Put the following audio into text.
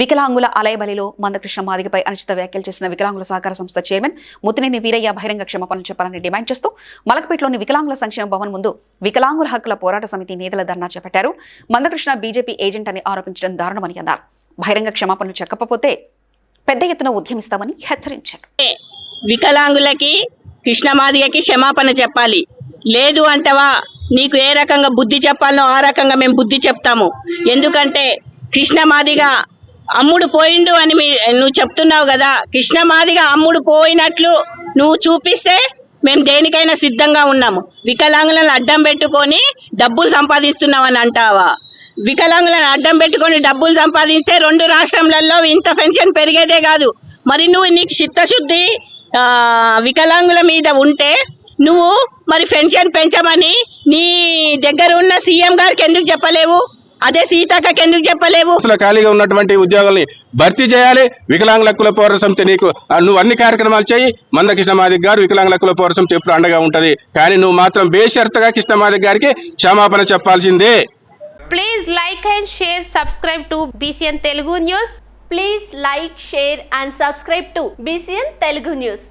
వికలాంగుల అలయబలిలో మందకృష్ణ మాదిగపై అనుచిత వ్యాఖ్యలు చేసిన వికలాంగుల సహకార సంస్థ చైర్మన్ ముతినేని వీరయ్య బహిరంగ క్షమాపణలు చెప్పాలని డిమాండ్ చేస్తూ మలకపేటలోని వికలాంగుల సంక్షేమ భవన్ ముందు వికలాంగుల హక్కుల పోరాట సమితి నేతల ధర్నా చేపట్టారు. మందకృష్ణ బీజేపీ ఏజెంట్ అని ఆరోపించడం దారుణమని అన్నారు. బహిరంగ క్షమాపణలు చెప్పకపోతే పెద్ద ఎత్తున ఉద్యమిస్తామని హెచ్చరించారు. వికలాంగులకి కృష్ణమాదిగకి క్షమాపణ చెప్పాలి. లేదు అంటవా నీకు ఏ రకంగా బుద్ధి చెప్పాలనో ఆ రకంగా మేము బుద్ధి చెప్తాము. ఎందుకంటే కృష్ణమాదిగా అమ్ముడు పోయిండు అని మీ నువ్వు చెప్తున్నావు కదా. కృష్ణమాదిగ అమ్ముడు పోయినట్లు నువ్వు చూపిస్తే మేము దేనికైనా సిద్ధంగా ఉన్నాము. వికలాంగులను అడ్డం పెట్టుకొని డబ్బులు సంపాదిస్తున్నామని అంటావా? వికలాంగులను అడ్డం పెట్టుకొని డబ్బులు సంపాదిస్తే రెండు రాష్ట్రంలలో ఇంత పెన్షన్ పెరిగేదే కాదు. మరి నువ్వు నీకు చిత్తశుద్ధి వికలాంగుల మీద ఉంటే నువ్వు మరి పెన్షన్ పెంచమని నీ దగ్గర ఉన్న సీఎం గారికి ఎందుకు చెప్పలేవు? అదే సీతక్కకి ఎందుకు చెప్పలేవు? అసలు ఖాళీగా ఉన్నటువంటి ఉద్యోగాల్ని భర్తీ చేయాలి. వికలాంగుల హక్కుల పోరాట సమితి నీకు నువ్వు అన్ని కార్యక్రమాలు చేయి. మందకృష్ణ మాదిక్ గారు వికలాంగుల హక్కుల పోరాట సమితి ఎప్పుడు అండగా ఉంటది. కానీ నువ్వు మాత్రం బేషరతుగా కృష్ణ మాదిక్ గారికి క్షమాపణ చెప్పాల్సిందే. Please like and share, subscribe to BCN Telugu News. Please like, share and subscribe to BCN Telugu News.